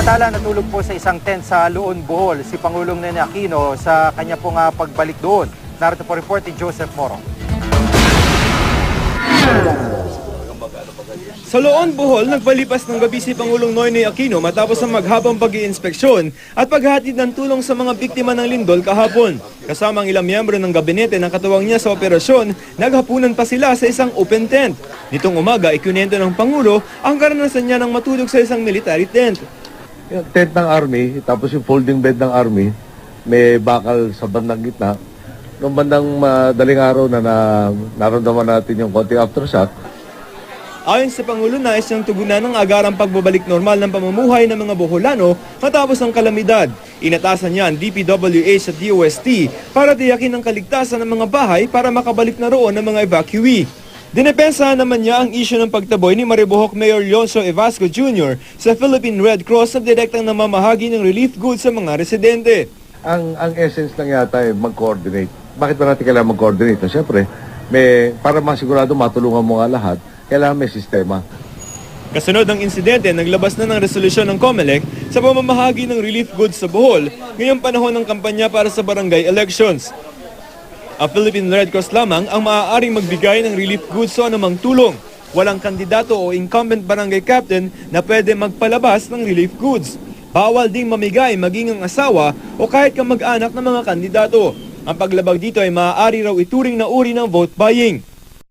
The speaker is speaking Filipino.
Samantala, natulog po sa isang tent sa Luon, Bohol si Pangulong Nene Aquino sa kanya pong ah, pagbalik doon. Narito po report ni Joseph Moro. Sa Loon, Bohol, nagpalipas ng gabi si Pangulong Noynoy Aquino matapos ang maghabang pag-iinspeksyon at paghatid ng tulong sa mga biktima ng lindol kahapon. Kasama ang ilang miyembro ng gabinete na katuwang niya sa operasyon, naghapunan pa sila sa isang open tent. Nitong umaga, ikunento ng Pangulo ang karanasan niya ng matulog sa isang military tent. Yung tent ng army, tapos yung folding bed ng army, may bakal sa bandang gitna. Noong bandang madaling araw na, na naramdaman natin yung konting aftershock, Ayon sa Pangulo, nais niyang tugunan ng agarang pagbabalik normal ng pamumuhay ng mga Boholano matapos ang kalamidad. Inatasan niya ang DPWH at DOST para tiyakin ang kaligtasan ng mga bahay para makabalik na roon ng mga evacuee. Dinepensa naman niya ang isyu ng pagtaboy ni Maribohok Mayor Leoncio Evasco Jr. sa Philippine Red Cross na direktang namamahagi ng relief goods sa mga residente. ang, ang essence lang yata ay mag-coordinate. Bakit ba natin kailangan mag-coordinate? Siyempre, may, para masigurado matulungan mo nga lahat, kailangan may sistema. Kasunod ng insidente, naglabas na ng resolusyon ng COMELEC sa pamamahagi ng relief goods sa Bohol ngayong panahon ng kampanya para sa barangay elections. Ang Philippine Red Cross lamang ang maaaring magbigay ng relief goods o anumang tulong. Walang kandidato o incumbent barangay captain na pwede magpalabas ng relief goods. Bawal ding mamigay maging ang asawa o kahit kamag-anak ng mga kandidato. Ang paglabag dito ay maaari raw ituring na uri ng vote buying.